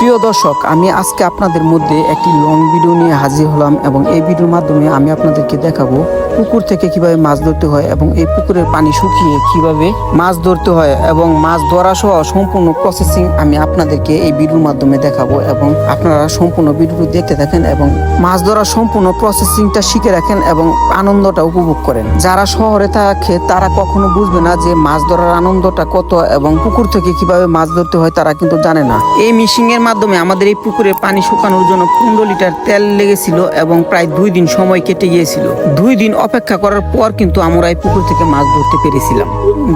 প্রিয় দর্শক, আমি আজকে আপনাদের মধ্যে একটি লং ভিডিও নিয়ে হাজির হলাম এবং এই ভিডিওর মাধ্যমে আমি আপনাদেরকে দেখাবো পুকুর থেকে কীভাবে মাছ ধরতে হয় এবং এই পুকুরের পানি শুকিয়ে কীভাবে মাছ ধরতে হয় এবং মাছ ধরা সহ সম্পূর্ণ প্রসেসিং আমি আপনাদেরকে এই ভিডিওর মাধ্যমে দেখাবো এবং আপনারা সম্পূর্ণ ভিডিওটি দেখতে থাকেন এবং মাছ ধরার সম্পূর্ণ প্রসেসিংটা শিখে রাখেন এবং আনন্দটা উপভোগ করেন। যারা শহরে থাকে, তারা কখনো বুঝবে না যে মাছ ধরার আনন্দটা কত এবং পুকুর থেকে কীভাবে মাছ ধরতে হয় তারা কিন্তু জানে না। এই মিশিং এর মাধ্যমে আমাদের এই পুকুরে পানি শুকানোর জন্য পনেরো লিটার তেল লেগেছিল এবং প্রায় দুই দিন সময় কেটে গিয়েছিল। দুই দিন অপেক্ষা করার পর কিন্তু আমরা এই পুকুর থেকে মাছ ধরতে পেরেছিলাম।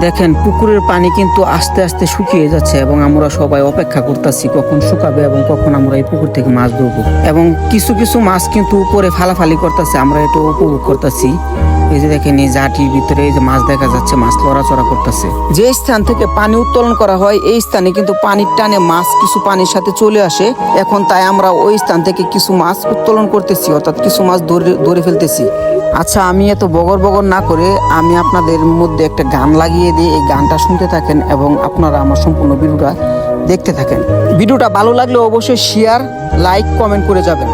দেখেন, পুকুরের পানি কিন্তু আস্তে আস্তে শুকিয়ে যাচ্ছে এবং আমরা সবাই অপেক্ষা করতেছি কখন শুকাবে এবং কখন আমরা এই পুকুর থেকে মাছ ধরবো। এবং কিছু কিছু মাছ কিন্তু উপরে ফালাফালি করতেছে, আমরা এটা উপভোগ করতেছি। এই যে দেখেন, এই জাটির ভিতরে এই যে মাছ দেখা যাচ্ছে, মাছ লড়াচড়া করতেছে। যে স্থান থেকে পানি উত্তোলন করা হয়, এই স্থানে কিন্তু পানির টানে মাছ কিছু পানির সাথে চলে আসে। এখন তাই আমরা ওই স্থান থেকে কিছু মাছ উত্তোলন করতেছি, অর্থাৎ কিছু মাছ ধরে ধরে ফেলতেছি। আচ্ছা আমি এত বগর বগর না করে আমি আপনাদের মধ্যে একটা গান লাগিয়ে দিই। এই গানটা শুনতে থাকেন এবং আপনারা আমার সম্পূর্ণ ভিডিওটা দেখতে থাকেন। ভিডিওটা ভালো লাগলে অবশ্যই শেয়ার লাইক কমেন্ট করে যাবেন।